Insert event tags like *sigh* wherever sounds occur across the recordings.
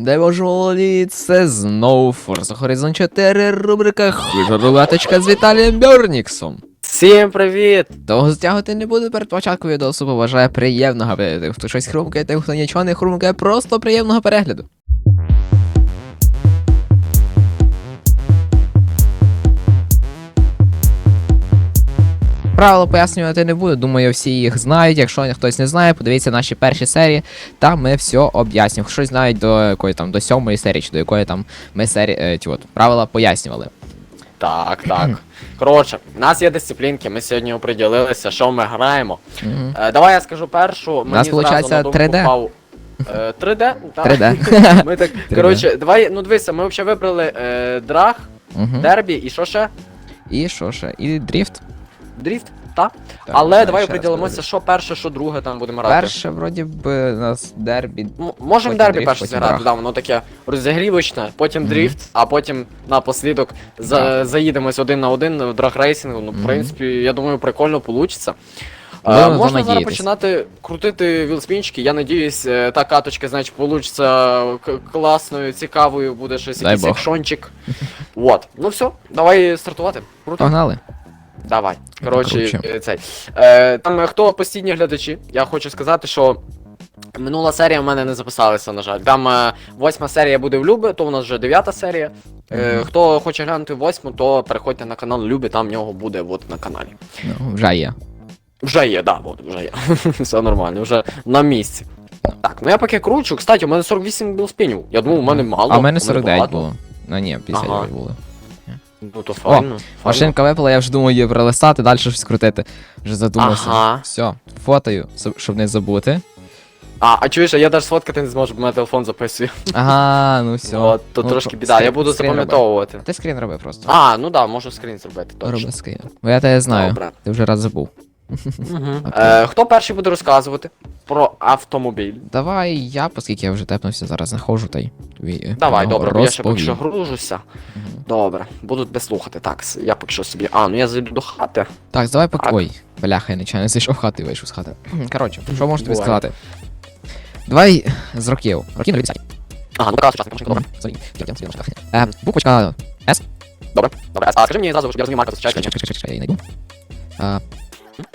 Де боже це знову Forza Horizon 4 рубрика Хижарулаточка з Віталієм Бьорніксом. Всім привіт! Того стягувати не буду перед початком відео, побажаю приємного перегляду. Хто щось хрумкає, тим, хто нічого не хрумкає, просто приємного перегляду. Правила пояснювати не буду, думаю, всі їх знають. Якщо хтось не знає, подивіться наші перші серії, там ми все об'яснюємо. Щось знають до якої там до сьомої серії, чи до якої там ми серії е, ті от, правила пояснювали. Так, так. *clears throat* Коротше, у нас є дисциплінки, ми сьогодні оприділилися, що ми граємо. Мгм. Е, давай я скажу першу. Мені нас зразу получається на думку 3D. впав, Е, 3D? Так. 3D. *laughs* Ми так, коротше, давай, ну дивися, ми взагалі вибрали е, драг, Мгм. дербі і що ще? І що ще? І дріфт. Дріфт, так? Так, Але давай ще раз оприділимося, подивлюсь. що перше, що друге там будемо грати. Перше, вроді б, у нас дербі. М- Можемо потім дербі дріфт, перше потім зіграти, драг. да, воно таке розігрівочне, потім Мгм. дріфт, а потім напослідок за, заїдемось один на один в драг-рейсингу. Ну, в Мгм. принципі, я думаю, прикольно получиться. Будемо Е, можна зараз надіятись. починати крутити вілспінчики. Я надіюсь, е, та каточка, значить, получиться к- класною, цікавою, буде щось Дай якийсь Бог. екшончик. Вот. Ну все, давай стартувати. Круто. Погнали. Давай. Коротше, Круче. е, цей. Е, там е, хто постійні глядачі, я хочу сказати, що. Минула серія в мене не записалася, на жаль. Там е, восьма серія буде в Люби, то у нас вже дев'ята серія. Е. Хто хоче глянути восьму, то переходьте на канал Люби, там в нього буде от на каналі. Ну, вже є. Вже є, да, от, вже є. *laughs* Все нормально, вже на місці. Так, ну я поки кручу. Кстати, у мене 48 білспінів. Я думав, у мене мало. А в мене 49 багато. було. Ну ні, 59 Ага. було. Ну то файно. файно. Машинка випала, я вже думаю її пролистати, далі щось крутити. Вже задумався. Ага. Все, фотою, щоб не забути. А, а чуєш, а я навіть сфоткати не зможу, бо мене телефон записує. Ага, ну все. *laughs* От, то Ну, трошки біда, скрін, я буду запам'ятовувати. Ти скрін роби просто. А, ну да, можу скрін зробити, точно. Роби скрін. Бо я тебе знаю. Добре. Ти вже раз забув. Е, хто перший буде розказувати про автомобіль? Давай я, оскільки я вже тепнувся, зараз знаходжу та й е, Давай, про добре, бо я ще поки розповім. що гружуся. Мгм. Добре, буду тебе слухати. Так, с- я поки що собі. А, ну я зайду до хати. Так, давай поки. Так. Ой, бляха, я нечайно зайшов в хату і вийшов з хати. Коротше, що можу тобі сказати? Давай з років. Років на 50. Ага, ну така сучасна машинка, добре. Сорі, машинка. Е, Буквочка Добре, добре. А скажи мені зразу, щоб я розумів, Марка Чекай, зустрічається. чекай, чекай, чекай, я знайду. А,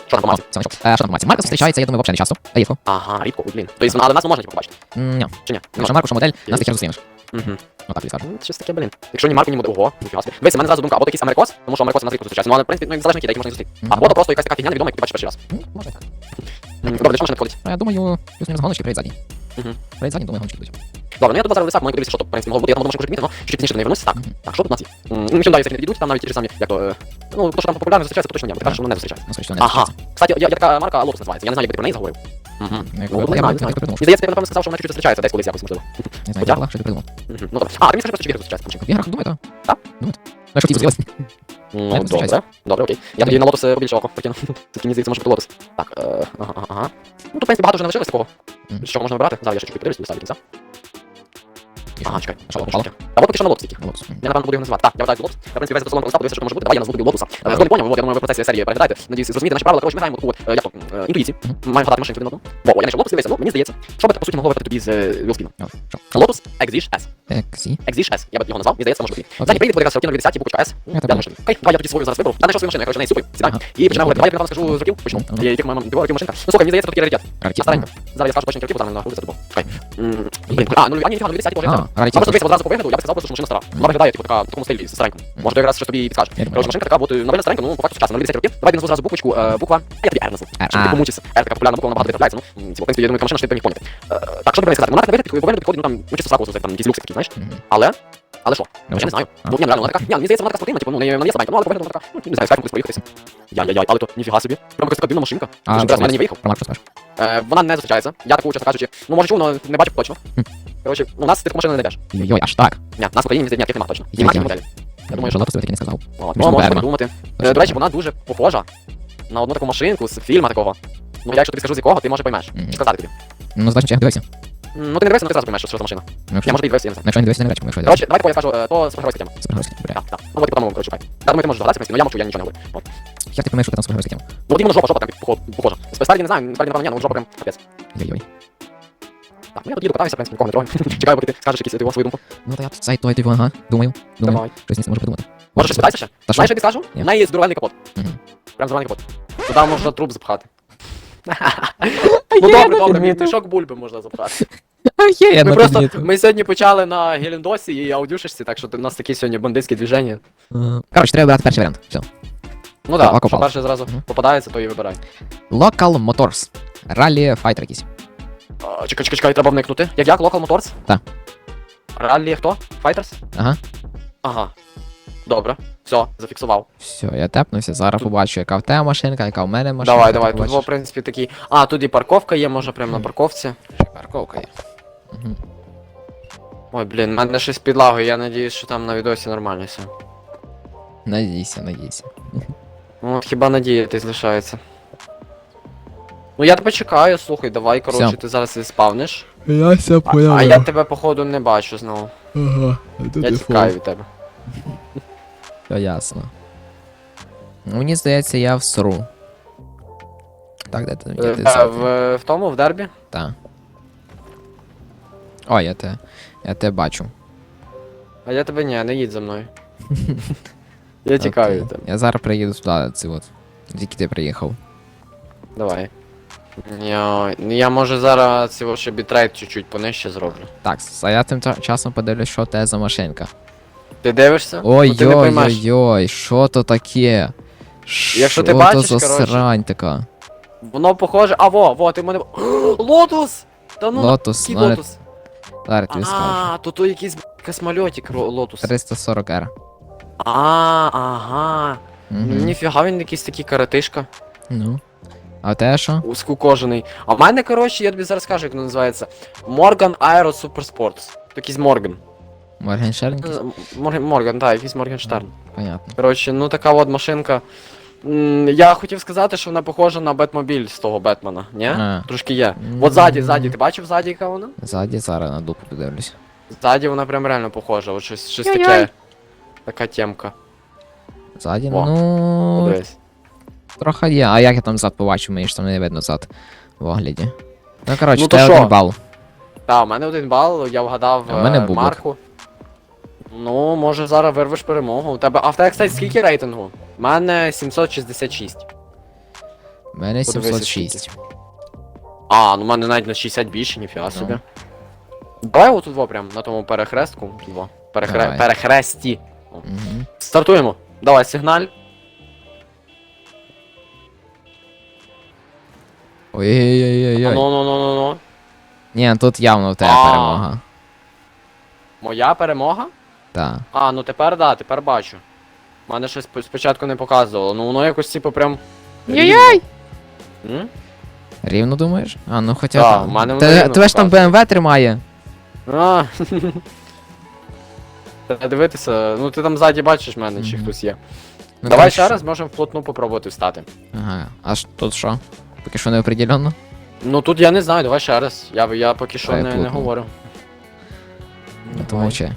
Що інформація? це знайшов. Е, Що інформація? Марка зустрічається, я думаю, взагалі не часто. Рідко. Ага, рідко, блін. Тобто, але нас не можна типу, побачити. Ні. Чи ні? Що Марку, що модель, нас таки зустрінеш. Угу. Отак тобі скажу. Щось таке, блін. Якщо ні Марку, ні модель. Ого, ніфіга собі. Дивися, в мене зразу думка, або якийсь америкос, тому що америкоси нас рідко зустрічаються. Ну, але в принципі, ну, залежно які, які можна зустріти. Або то просто якась така фігня невідома, яку ти бачиш перший раз. Ну, може так. Добре, для чого машина підходить? Ну, я думаю, плюс-мінус гоночки, приїдь задній. Привід задній, думаю, гоночки будуть. Добре, ну я тут зараз лисак, маю подивитися, що тут, в принципі, могло бути. Я там думаю, що вже підмітено, що пізніше до неї вернуся. Так, так, що тут у нас Ну, нічим далі не підійдуть, там навіть ті ж самі, як то, е, ну, то, що там популярно зустрічається, то точно ні, бо ти кажеш, що воно не зустрічається. Ну, Ага. Кстати, я, я така марка Lotus називається, я не знаю, як ти про неї заговорив. Угу. Ну, Ну, я знаю, знаю. я Мені здається, ти напевно сказав, що вона чуть-чуть зустрічається десь колись якось, можливо. Не знаю, була, що ти придумав. Ну добре. А, ти мені скажи, просто чи в зустрічається? В думаю, так. Так? Ну, якщо ті зустрілись. Ну, добре. Добре, окей. Я тоді на лотос е, побільше око покину. *laughs* Тільки мені здається, може бути лотос. Так, е, ага, ага. Ну, тут, в принципі, багато вже не лишилось такого. З чого можна вибирати? Зараз я ще чуть подивлюсь, до кінця. І Ага, чекай. А попало? таке? А от поки що на Lotus тільки. Лотос. М. Я напевно буду його називати. Так, я вважаю Lotus. Я, в принципі, весь за салон розстав, подивився, що може бути. Давай я назву тобі Lotus. Е, Хто не поняв, от, я думаю, ви в процесі серії переглядаєте. Надіюсь, зрозумієте наші правила. Коротше, ми граємо таку от, е, як то, е. Маємо гадати машинку один одного. Бо, я знайшов Lotus, дивися, ну, мені здається, що би, по суті, могло випадати тобі з е, що? Lotus Exige S. Ексі. Exige S. Я б його назвав, мені здається, може бути. Окей. Задній привід буде якраз 10 буквочка S. Я Я тебе машину. Окей, давай я тоді свою зараз виберу. Я знайшов свою машину, я коротше, на неї супив, сідай. І починаємо говорити. Давай я вам скажу з років, почну. Ну, ну. Я яких моя дивова машинка. Ну, слухай, мені здається, тут такий раритет. Раритет. Старенька. Зараз я скажу точно років, там на вулиця тупо. Чекай. М, Блін, а, ну, а, ні, ніфіга, ну, 10 теж. А, я раритет. просто дивися одразу по вигляду, я б сказав просто, що машина стара. Вона виглядає, типу, така, в такому стилі, старенькому. Може, то якраз щось тобі підкаже. Коротше, машинка така, от, на вигляд старенька, ну, по факту сучасна, на 10 років. Давай назву зразу буквочку, е, буква, а я тобі R назву. Щоб ти помучився. R така популярна буква, вона багато витрапляється, ну, типу, в принципі, я думаю, машина, що ти не поняти. Е, Так, що тобі сказати? Вона так на вигляд, по вигляду підходить, ну, там, ну, чисто сраку, там, якісь люкси такі, знаєш. Але, але що? Ну, Я не знаю. Ну, ні, ну, реально, вона така, ні, мені здається, вона така спортивна, типу, ну, не, вона є слабенька, ну, але по вона така, ну, не знаю, скайпом кудись проїхатися. Яй-яй-яй, але то ніфіга собі. Прямо якась така дивна машинка. А, Дуже інтересно, мене не виїхав. Про Марку скажеш. Е, Вона не зустрічається. Я таку, чесно кажучи, ну, може чув, але не бачив точно. Хм. Коротше, ну, у нас тих машин не знайдеш. Йой, аж так. Ні, нас в Україні ніяких немає точно. Є, І є. моделі. Я думаю, що Лотос таки не сказав. От, Ну, можна Берма. подумати. Е, До речі, вона дуже похожа на одну таку машинку з фільму такого. Ну, я якщо тобі скажу з якого, ти може поймеш. Мгм. Чи сказати тобі? Ну, значить, я дивився. Ну, ти не дивишся, ну ти зразу поймеш, що за машина. Ну, Я може ти дивишся, я не знаю. Якщо не дивився, не бачу, якщо я Коротше, давай такого я скажу, то супергеройська тема. Супергеройський, добре. Так, так. Ну, от потім, коротше, шукай. Я думаю, ти можеш догадатися, ну я мовчу, я нічого не говорю. От. Як ти думаєш, що там супергеройська тема? Ну, от іменно жопа, жопа похо- похожа. Спереді не знаю, спереді напевно, ні, ну жопа прям капець. Йой-йой. Так, ну я тоді допитаюся, в принципі, нікого не трогаю. *laughs* Чекаю, поки ти скажеш якісь ти свою думку. Ну та я тут сайт той типу, ага, думаю. Думаю. Давай. Щось не можу подумати. Може щось питайся ще? Знаєш, я тобі скажу? В неї здоровенний капот. Прям здоровенний капот. Туди можна труп запхати. *laughs* Ну добре, добре, мій мішок бульби можна запхати. А є, я Ми просто, ми сьогодні почали на Гелендосі і аудюшечці, так що у нас такі сьогодні бандитські движення. Е, Коротше, треба брати перший варіант. Все. Ну Так, лако що перше зразу попадається, то і вибирай. Local Motors. Ралі файтер якийсь. А, Чекай, чекай, чекай, треба вникнути. Як як? Local Motors? Так. Раллі хто? Fighters? Ага. Ага. Добре. Все, зафіксував. Все, я тепнувся, зараз Тут- побачу, яка в тебе машинка, яка в мене машинка. давай, ти давай. Тут, побачиш. в принципі, такий. А, тут і парковка є, можна прямо на парковці. Ще Парковка є. Мгм. Ой, блін, в мене щось підлагою, я надіюсь, що там на відосі нормально все. Надійся, надійся. Ну, от хіба надіятись лишається. Ну я тебе чекаю, слухай, давай, коротше, Всё. ти зараз і спавниш. Я ся А, а я тебе, походу, не бачу знову. Ага, Я тікаю від тебе. Все ясно. Ну, Мені здається, я в сру. Так, де ти Е, де ти е, в, в тому, в дербі? Так. О, я те. Я те бачу. А я тебе ні, не їдь за мною. *laughs* Я тікаю Окей. від тебе. Я зараз приїду туди, це от. Звідки ти приїхав? Давай. Я, я може зараз цього ще бітрейт чуть-чуть понижче зроблю. Так, а я тим та- часом подивлюсь, що те за машинка. Ти дивишся? Ну, ти не поймеш. Ой-ой-ой, що то таке? Якщо ти бачиш, то за коротше, срань така? Воно похоже. А во, во, ти мене. *gasps* Лотус! Та ну Лотус, який лотус? Зараз тобі скажу. А, то то якийсь б**, космольотик ро- лотус. 340 R. А, ага. Угу. Ніфіга він якийсь такий каратишка. Ну. А тебе що? Скукожений. А в мене, коротше, я тобі зараз скажу, як воно називається. Morgan Aero Super Sports. Якийсь Морган. Моргенштерн? якийсь? Морган, Морган, так, якийсь Моргенштерн. Понятно. Коротше, ну така от машинка. М, Я хотів сказати, що вона похожа на Бетмобіль з того Бетмена, ні? А. Трошки є. От ззаді, ззаді, ти бачив ззаді, яка вона? Ззаді зараз на дупу подивлюсь. Ззаді вона прям реально похожа, от щось, щось таке. Така темка. Ззаді, О, ну. Подивись. Трохи є. А як я там зад побачу, мені ж там не видно зад в огляді. Ну коротше, Ну, ну, то один що? бал. Так, у мене один бал, я вгадав А в мене е, бублик. марку. Ну, може зараз вирвеш перемогу. У тебе. А в тебе, кстати, скільки рейтингу? У мене 766. У мене Подивися, 706. А, ну в мене навіть на 60 більше, ніфіга собі. Давай отут во прям на тому перехрестку. Тут во. Перехре... Давай. Перехресті. Угу. Стартуємо. Давай, сигналь. Ой-ой-ой-ой. Ну, ну, ну, ну, ну. Ні, тут явно в тебе А. перемога. Моя перемога? Так. А, ну тепер да, тепер бачу. У мене щось спочатку не показувало. Ну воно якось типу прям. Яй-яй! рівно. Рівно думаєш? А, ну хоча Так, там. мене воно Те- рівно Тебе ж там показує. BMW тримає. А. *laughs* Треба дивитися, ну ти там ззаді бачиш мене, чи Мгм. хтось є. Ну, Давай коротше, ще раз можемо вплотну попробувати встати. Ага. А ж тут що? Поки що не определенно? Ну тут я не знаю, давай ще раз. Я, я поки що Давай не, не плотно. говорю. Ну то мовчи.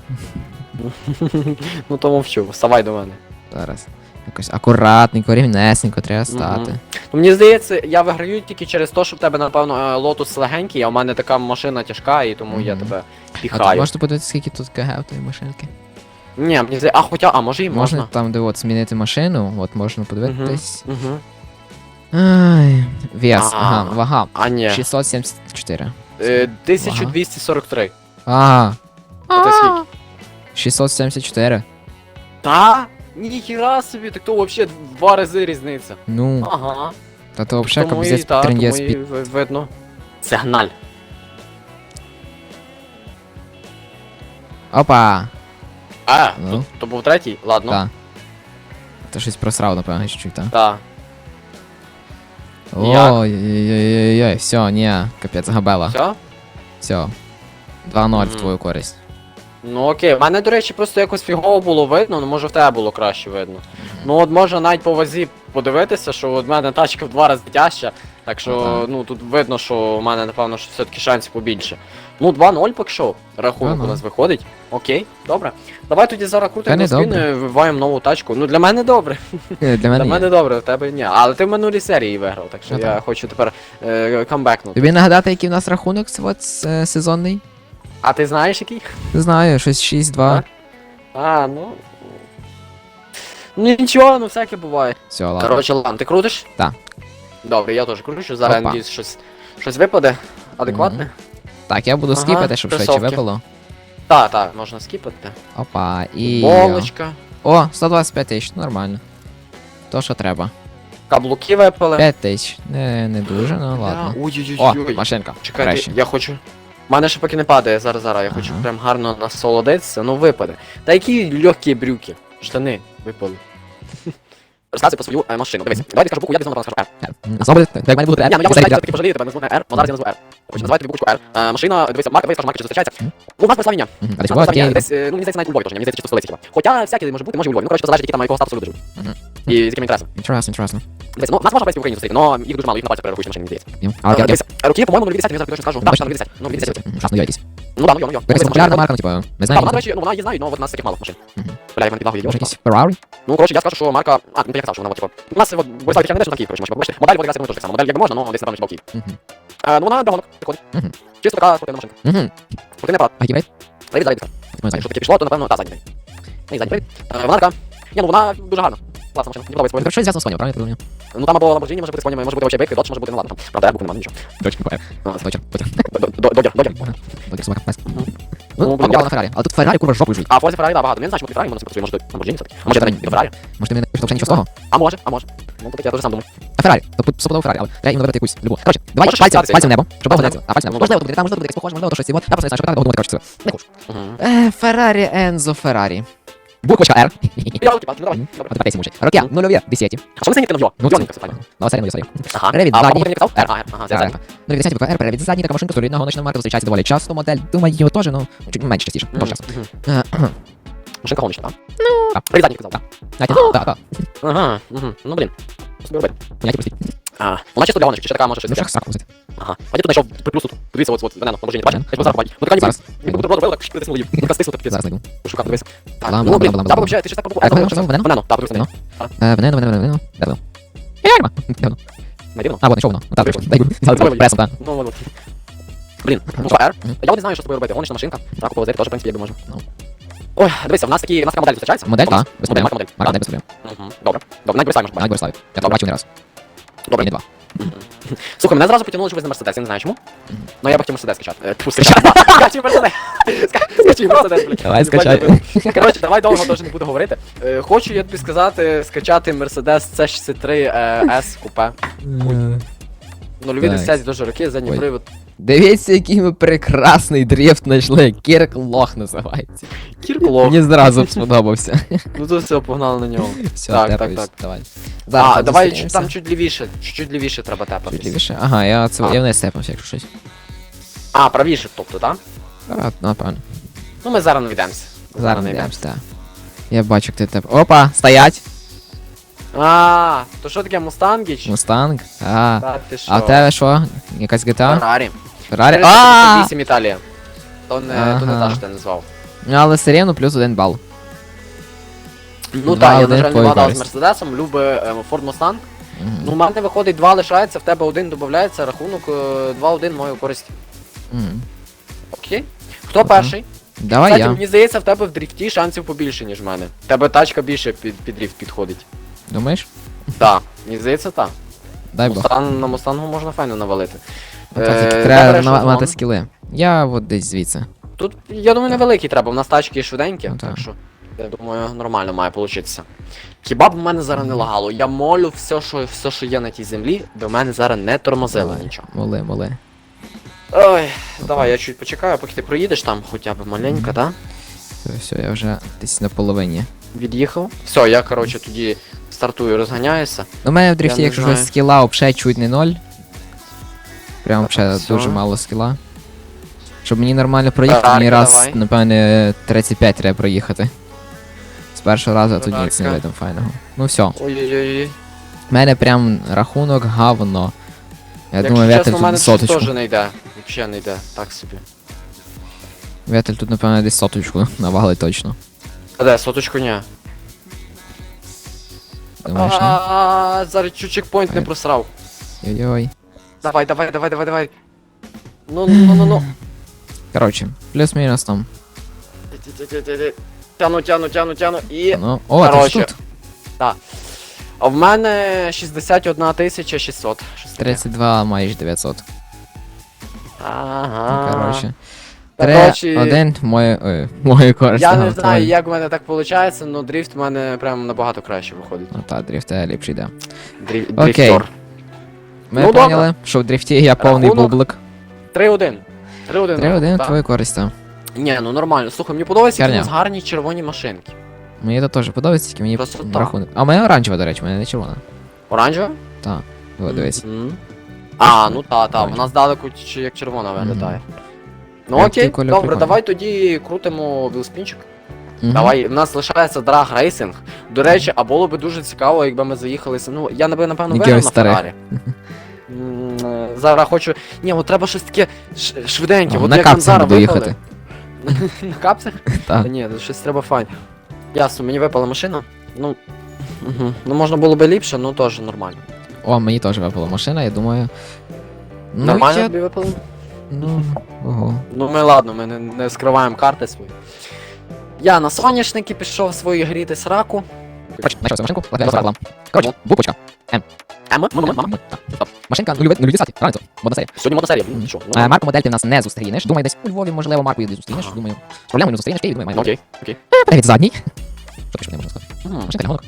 *laughs* Ну то мовчу, вставай до мене. Зараз. Якось акуратненько, рівнесенько треба стати. Мгм. Ну мені здається, я виграю тільки через те, що в тебе, напевно, е, лотус легенький, а в мене така машина тяжка, і тому я Мгм. тебе А тут піхаю. можете подивитися, скільки тут КГ в тої машинки? Ні, мені здається, а хоча, а може і Можна можна. там, де от змінити машину, от можна подивитись. Угу. Ай, вес, А. ага, вага. А ні. 674. Е, 1243. Ага. А ти скільки? 674. Та? Ніхіра собі, так то взагалі в два рази різниця. Ну, Ага. та то взагалі Тому і капець та, трендець тому і під. ви- видно. Сигналь. Опа! А, Ну. то, то був третій? Ладно. Та. Ти щось просрав, напевно, чуть-чуть, так? Так. Як? Ой-ой-ой-ой, все, ні, капець, габела. Все? Все. 2-0 в Мгм. твою користь. Ну окей, в мене, до речі, просто якось фігово було видно, ну може в тебе було краще видно. Ну от можна навіть по вазі подивитися, що от в мене тачка в два рази тяжча, так що ну тут видно, що у мене, напевно, що все-таки шансів побільше. Ну, 2-0 поки що, рахунок 2:0. у нас виходить. Окей, добре. Давай тоді зараз крутимо не спіни, добре. виваємо нову тачку. Ну для мене добре. Е, Для Для мене. мене добре, в тебе ні. Але ти в минулій серії виграв, так що Ну, я хочу тепер е, камбекнути. Тобі нагадати, який в нас рахунок е, сезонний? А ти знаєш який? Знаю, щось 6-2. А, ну. Ну нічого, ну всяке буває. Все, ладно. Коротше, ладно, ти крутиш? Так. Добре, я теж кручу. Зараз Опа. надіюсь, щось, щось випаде. Адекватне? Так, я буду Ага, скіпати, щоб швидше кросовки. випало. Так, так, можна скіпати. Опа, і. Болочка. О, 125 тисяч, нормально. То, що треба. Каблуки випали. 5 тисяч. Не, не дуже, ну ладно. О, Ой-ой-ой. машинка. Чекайте, Краще. я хочу. Мене ще поки не падає, зараз зараз, я хочу Ага. прям гарно насолодитися, ну випаде. Та які легкі брюки, штани випали. Розказуй про свою е, машину. Дивись, давай я скажу букву, я десь скажу R. Е, Знову буде, як має бути Ні, ну я можу таки пожалію тебе, назву не R, бо зараз я назву R. Хочу називати тобі букву R. Е, Машина, дивися, марка, дивись, скажу, марка чи зустрічається. Ну, у нас Преславіння. Мгм, А десь е, ну, мені здається, навіть у Львові теж, ні, мені здається, чи в столиці, типа. Хоча всякі може бути, може і у Львові. Ну, коротше, то залежить, які там, якого статусу люди живуть. І з якими інтересами. Інтересно, інтересно. Дивись, ну, нас можна вести в Україні зустріти, але їх дуже мало, їх на пальцях перерахуєш машини, мені здається. Ні. Е, окей, окей. Дивись, руки, по-моєму, 0,10, я зараз точно скажу. Так, Бачите? 0,10, 0,10. Мгм, Шасно, якісь. Ну да, ну йо, ну йо. Якась популярна марка, ну, типу, ми Так, знаємо. вона, до речі, ну вона її знає, але от нас таких мало машин. Бля, я мене підлагу Може, її. якісь Ferrari? Ну, коротше, я скажу, що марка... А, ну, я казав, що вона, от, типу... У нас, от, Борислав Тетяна теж такі, коротше, машини, побачите. Модель, от, якраз, теж так само. Модель, якби можна, але десь, напевно, Київ. Е, Ну, вона до гонок підходить. Чисто така спортивна машинка. Мгм. Спортивний апарат. А гібрид? Зайди. Ми Якщо таке пішло, то, напевно, та, задній. Ні, задній привід. Вона така... Ні, ну, вона дуже гарна. Класна машина, мені подобається. Це щось зв'язано з Соню, правильно я розумію? Ну, там або Lamborghini може бути з конями, може бути вообще бик, Dodge може бути, ну ладно, там. Правда, букви немає, нічого. Точно, ПР. А, Дочер, дочер. Додер, додер. Дочер, собака, пес. Ну, Ну, я на Феррарі. Але тут Феррарі, курва, жопу жують. А Форзі Феррарі, да, багато. Не знаю, чому Феррарі, собі може Lamborghini все-таки. А може, це не Феррарі? Може, ти мені не нічого з того? А може, а може. Ну, так я теж сам думаю. А Феррарі, то тут стопудово Феррарі, але треба іменно вибрати якусь любу. Короче, давай Можеш пальцем, пальцем в небо, щоб довго. А, пальцем в небо. Ну, Можливо, тут буде, там можливо буде якось похоже, можливо, то щось цього. Я просто не знаю, що так, думаю, коротше, це. Не. Мгм. Е, Феррарі, Ензо, Феррарі. Буквочка R. Я руки, ну давай. От Добре. тепер песні мучать. Роки, нульові, десяті. А що ми сьогодні йо? Ну, все файно. Ну, серію, серію. Ага. Перевід А, задній. R, ага, це Так, задній. Ну, від 10 буква R, перевід задній, така машинка, солідна гоночна марка, зустрічається доволі часто модель. Думаю, теж, ну, чуть менш частіше. Дуже часто. Е. Машинка гоночна, так? так. Привіт, задній казав. Ну, так, так. Ага, ну блін. Що робити? Поняття прості. А, вона чисто для гоночки, чи така може щось шах сраку взяти. Ага. А я тут знайшов приплюс тут. Подивіться, от, от, венено, поможені, бачиш? Я ж зараз побачу. Ну, така ніби. Ну, бутерброд так притиснули її. Ну, стиснули, таке. Зараз знайду. Шукав, дивись. Так, ну, блін, лам, взагалі, ти щось так пробував. як? Венено, так, подивись, Венено? Е, Венено, венено. Де воно? Ярма. Де. А, вот, знайшов воно. Ну, так, Дай гуд. Взяли так. Ну, от. Блін, ну що, Я не знаю, що з тобою робити. Гоночна машинка. Так, купили теж, в принципі, якби можна. Ну. Ой, дивися, в нас такі, в нас така модель зустрічається. Модель, так, без проблем. модель. Без проблем. Добре. Добре, навіть Борислав можна Навіть побачити. Бориславі. Я бачив не раз. Добре. Не два. Слухай, мене зразу потягнуло чогось на Мерседес, я не знаю чому. Ну я б хотів Мерседес скачати. Е, Тьфу, скачати. Скачуй Мерседес. Ска- Скачуй Мерседес, блядь. Давай, скачай. Коротше, давай довго теж не буду говорити. Е, Хочу я тобі сказати, скачати Мерседес C63 е, S купе. Ну, любі Так. 10 дуже роки, задній Ой. привод. Дивіться, який ми прекрасний дрифт знайшли. Кірк Лох називається. Кіркуло. Мені зразу сподобався. Ну то все, погнали на нього. *laughs* Все, Так, так, так. Давай. А, Зараз давай чуть- там чуть лівіше, чуть лівіше треба Чуть тепатись. лівіше. Ага, я це А. я вниз сепався, якщо щось. А, правіше, тобто, так? А, напевно. Ну ми зараз не йдемося. Зараз не йдемо. так. Я бачу, як ти тебе. Опа, стоять! А, то що таке Мустангіч? Мустанг. А. Та ти що? А в тебе що? Якась GTA? Феррарі. Феррарі? А! 8 Італія. То не, то не та, що ти назвав. Ну, Але все рівно плюс один бал. Ну так, я, на жаль, не вгадав з. Мерседесом, е, Ford Mustang. Мгм. Ну, у мене виходить, два лишається, в тебе один додається, рахунок е, 2-1 мою користь. Окей. Хто перший? Давай Кстати, я. мені здається, в тебе в дріфті шансів побільше, ніж в мене. В тебе тачка більше під, під дріфт підходить. Думаєш? Так, мені здається, так. Дай Бог. Мустан, на Мустангу можна файно навалити. Так, тільки Е, Треба добре, на- мати скіли. Я от десь звідси. Тут, я думаю, невеликий треба, в нас тачки швиденькі, Ну, так так. що, я думаю, нормально має получитися. Хіба б в мене зараз не лагало? Я молю все, що, все, що є на тій землі, до мене зараз не тормозило Давай. нічого. Моли, моли. Ой, давай, я чуть почекаю, поки ти проїдеш там хоча б маленько, так? Все, все, я вже десь на половині. Від'їхав. Все, я, коротше, тоді стартую, розганяюся. У мене в дрифті, не якщо знаю. щось скіла, взагалі чуть не ноль. Прям ще дуже мало скіла. Щоб мені нормально проїхати, мені раз, давай. напевне, 35 треба проїхати. З першого разу а тоді це не Феррарка. видно файного. Ну все. Ой-ой-ой. У мене прям рахунок говно. Я Якщо думаю, Ветель чесно, в мене тут щось соточку. теж не йде. Взагалі не йде, так собі. Ветель тут, напевно, десь соточку навалить точно. А де, соточку ні. Думаєш, ні? А, Зараз чуть чекпоінт не просрав. Йой-йой. Давай, давай, давай, давай, давай. Ну, ну, ну, ну. Коротше, плюс-мінус там. Тяну, тяну, тяну, тяну. І. Ну, о, ти ж тут. А в мене 61 тисяча 600. Щось таке. 32 майже 900. Ага. Ну, коротше. Та, 3, коротше, 1, моє, ой, моє користь. Я не знаю, як в мене так виходить, але дрифт в мене прям набагато краще виходить. Ну та, дрифт е, ліпший йде. Дрі... Окей. Дрифтер. Ми Ну, добре. поняли, що в дрифті я повний Рахунок. бублик. 3-1. 3-1. 3-1 так. твою користь, так. Ні, ну нормально. Слухай, мені подобається, які у Херня. нас гарні червоні машинки. Мені це теж подобається, тільки мені Просто рахунок. А в мене оранжева, до речі, в мене не червона. Оранжева? Так. О, дивись. Мгм. А, ну та, та, Оранжева. вона здалеку чи як червона виглядає. Ну окей, кольор добре, прикольний. давай тоді крутимо велоспінчик. Мгм. Давай, в нас лишається драг рейсинг. До речі, а було би дуже цікаво, якби ми заїхалися. Ну, я напевно, виграв на. Феррарі. Зараз хочу. Ні, от треба щось таке швиденьке. От на як нам зараз буду випали. їхати. *laughs* На капсах? Так. Та ні, щось треба файн. Ясно, мені випала машина. Ну. Угу. Ну можна було би ліпше, ну теж нормально. О, мені теж випала машина, я думаю. Ну, нормально я... тобі випало? Ну, ого. Ну ми ладно, ми не, не скриваємо карти свої. Я на соняшники пішов свої гріти сраку. Коротше, знайшов цю машинку, я реклам. Коротше, буквочка. М? М? М? М. Машинка нулюві- нулюві саті, правильно це? Модна серія. Сьогодні мотосерія, Мгм. ну що? Е, Ну, Марку модель ти в нас не зустрінеш. Думаю, десь у Львові, можливо, Марку десь зустрінеш. Думаю, з проблемою не зустрінеш, Київ, думаю, має. окей, окей. Привід задній. Що пише, не можна сказати. Машинка для гонок.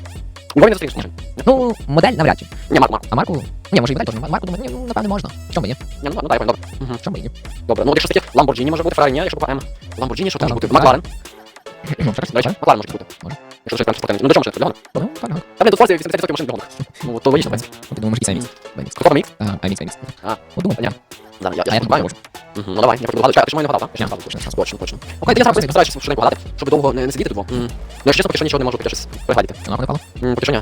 Львові не зустрінеш машин. Ну, модель навряд чи. Ні, Марк, Марк. А Марку? Ні, може і модель теж. Марку, думаю, ну, напевне, можна. Чому ні? Ні, ну, ну дай, добре. Мгм. Чому і ні? Добре, ну якщо таке Lamborghini може бути, Ferrari ні, якщо М. Lamborghini, що може ну, бути? так. Ну. Макларен може бути. Якщо щось прям спортивне. Ну до? Ну, так, так. Та блін, тут Форзі 80% машин для. Ну, от то логічно, в принципі. Ти і. Хто мікс? А мікс, мікс. А. Думаю, Понятно. Зараз, я, не не. Мгм, Ну давай, я буду. Чекай, ти ж мене не гадав, так? Я гадав, точно, точно, точно. Окей, я зараз постараюсь швиденько гадати, щоб довго не, не сидіти тут. бо, м. Ну, якщо чесно, поки що нічого не можу поки щось. Вона не впала? М, Поки що ні.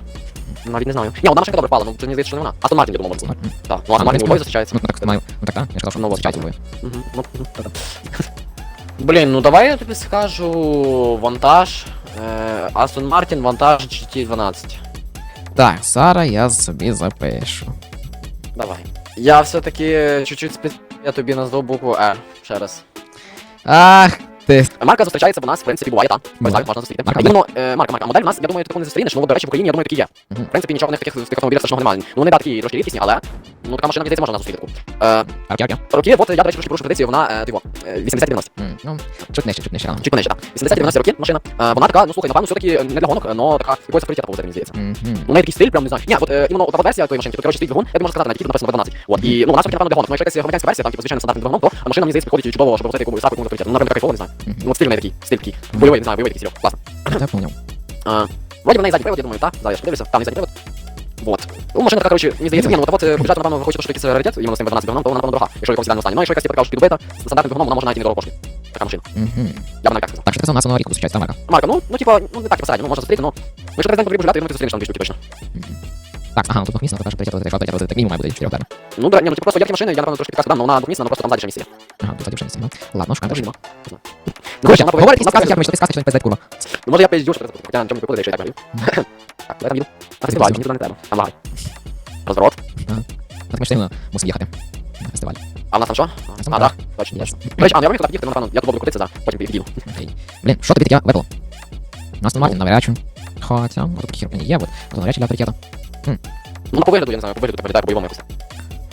Навіть не знаю. Ні, одна машинка добре впала, ну це мені здається, що не вона. Астон Мартін, я думав, може бути. М. Так, ну Астон Мартін у зустрічається. Ну, так, маю. Ну, так, так. Я ж казав, що Ну, от, зустрічається так. Мгм, ну, ну, та-да. Блін, ну давай я тобі скажу вантаж. Е, Астон Мартін, вантаж GT12. Так, зараз я собі запишу. Давай. Я все-таки чуть-чуть спец... Я тобі назву букву Е. Ще раз. Ах, ти. Марка зустрічається в нас, в принципі, буває, так. Ось так, можна зустріти. Марка Іменно, е, марка, марка, модель в нас, я думаю, таку не зустрінеш, ну, до речі, в Україні, я думаю, такі є. В принципі, нічого в них таких, таких автомобілів страшного немає. Ну, вони, да, такі трошки рідкісні, але, ну, така машина, мені здається, можна зустріти таку. Е, Арки, арки. роки, от, я, до речі, трошки порушу традицію, вона, е, тиво, е, 80-90. М, Ну, чуть нижче, чуть нижче. ага. Чуть понижче, так. 80-90 роки машина. Е, вона така, ну, слухай, напевно, все-таки не для гонок, но така, якогось авторитета поводи, мені здається. Мгм. Ну, у неї такий стиль, прям не знаю. Ні, от е, іменно та версія тої машинки, тут, коротше, стоїть двигун, я думаю, сказати, на якій тут написано V12. От, і, ну, вона все-таки, напевно, для гонок. Ну, якщо якась громадянська версія, там, типу, звичайно, стандартним двигуном, то машина, мені здається, підходить чудово, щоб пропустити якомусь ставку, якомусь авторитету. Ну, напевно, така кайфова, не знаю. Мгм. Ну, от стиль в неї такий, стиль такий, бойовий, не знаю, бойовий такий, серйозно, класно. Я понял. А, Вроді в неї задній привод, я думаю, так? Зараз я ж подивлюся, там і задній привод. Вот. Ну, машина така, короче, мені здається, ні, ну, от, от, побіжати, напевно, хоче, що якийсь раритет, іменно з цим 12 двигуном, то вона, напевно, дорога, якщо в якомусь ідеальному стані. Ну, якщо якась, типу, така ж підбита, з стандартним двигуном, вона може навіть і недорого коштує. Така машина. Мгм. Я б навіть так сказав. Так, що ти сказав, нас на рік зустрічається марка. Марка, ну, ну, типа, ну, не так, типа, середньо, ну, можна зустріти, ну, якщо ти день потрібно жити, я думаю, ти зустрінеш там штуки точно. Так, ага, ну тут двохмісна, то перша, третя, третя, четверта, так має бути чотирьох, наверно. Ну, да, ні, ну, типу, просто яркі машини, я, напевно, трошки підказку дам, но вона двохмісна, вона просто там ззаді ще місія. Ага, тут задівши місце, ну. Ладно, шукаємо нема. Ну, вона сказки, як сказка- ми, що ти сказки, що не пиздець, курва. Ну, може, я пиздю, ти хоча на чому виходить, що я так говорю. Так, дай там їду. А, фестиваль, мені туди не треба. Там лагай. Розворот. Ага. Так ми ж сильно мусимо їхати на фестиваль. А в нас там що? А, так. точно, Ясно. точно. А, ну, я вмію туди під'їхати, ну, напевно, я тут буду крутитися, да, потім під'їду. Окей. Блін, що тобі таке випало? У нас на Мартін навряд чи. Хоча, от такі херпані є, от. От навряд чи для авторитета. Ну, по вигляду, я не знаю, по вигляду так виглядає по-бойовому якось.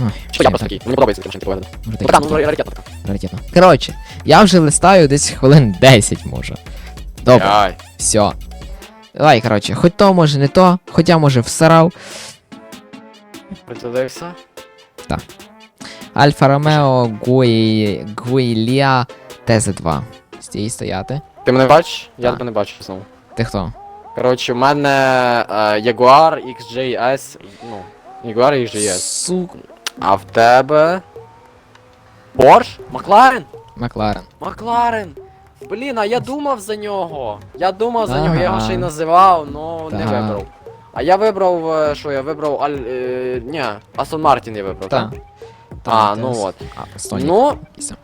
Ой, Чи я просто такий, мені подобається машинки по вигляду. Може, Ну, така, ну, раритетна така. раритетно. Коротше, я вже листаю десь хвилин 10 може. Добре, Ай. все. Давай, коротше, хоч то, може не то, хоча може всарав. Придивився. Альфа Ромео Гуї... Гуйлія ТЗ2. Стій стояти. Ти мене бачиш? Я Так. тебе не бачу знову. Ти хто? Коротше, в мене е, Jaguar XJS, ну, Jaguar XJS. Сук. А в тебе... Porsche? Макларен? Макларен. Макларен! Блін, а я думав за нього. Я думав за нього, я його ще й називав, но не вибрав. А я вибрав, е, що я вибрав Аль. Е, ні, Астон Мартін я вибрав, Так. А, ну от. Ну,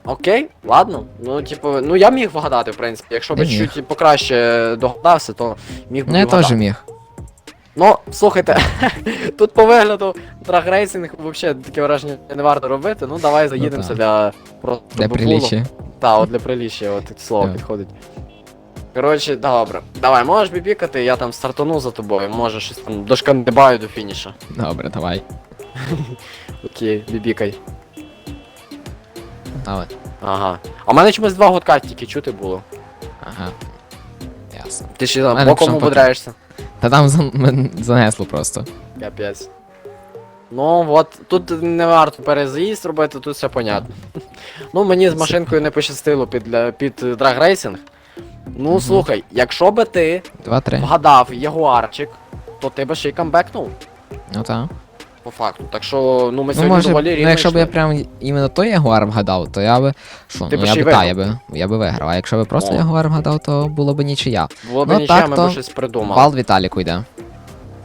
окей, ладно. Ну, типу, ну я міг вгадати, в принципі. Якщо міг. чуть покраще догадався, то міг би Ну я вгадати. теж міг. Ну, слухайте, *laughs* тут по вигляду драгрейсинг взагалі таке враження не варто робити. Ну давай заїдемося так. для просто Для бабулу. приліччя. Та, от для приліччя, от слово Так. підходить. Коротше, добре. Давай, можеш бібікати, я там стартану за тобою, може щось там дошкандибаю до фініша. Добре, давай. *laughs* Окей, бібікай. Давай. Ага. А в мене чомусь два гудка тільки чути було. Ага. Ясно. Ти ще мене боком пішов. Та там за- мен- занесло просто. Капець. Ну, от, тут не варто перезаїзд робити, тут все понятно. *laughs* Ну, мені з машинкою не пощастило під, для- під драгрейсинг. Ну, Мгм. слухай, якщо би ти Два-три. вгадав ягуарчик, то ти би ще й камбекнув, Ну так. По факту. Так що, ну ми Ну, сьогодні може, доволі ну, рівно якщо б я йшли. прям іменно той ягуар вгадав, то я би. Що, Ти ну б я ще й би, та, я би, я би виграв. А якщо би просто О. ягуар вгадав, то було б нічия. Було б ну, нічия, так ми то б щось придумали. Бал Віталіку йде.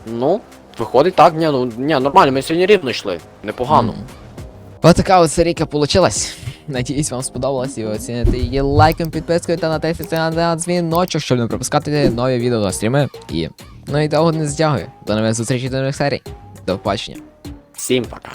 Ну, виходить так, ні, ну ні, нормально, ми сьогодні рівно йшли. Непогано. М. Ось така от серійка получилась. Надіюсь, вам сподобалось і ви оціните її лайком, підпискою та натисніть на дзвіночок, щоб не пропускати нові відео та стріми. І ну і довго не здягую. До нових зустрічей до нових серій. До побачення. Всім пока.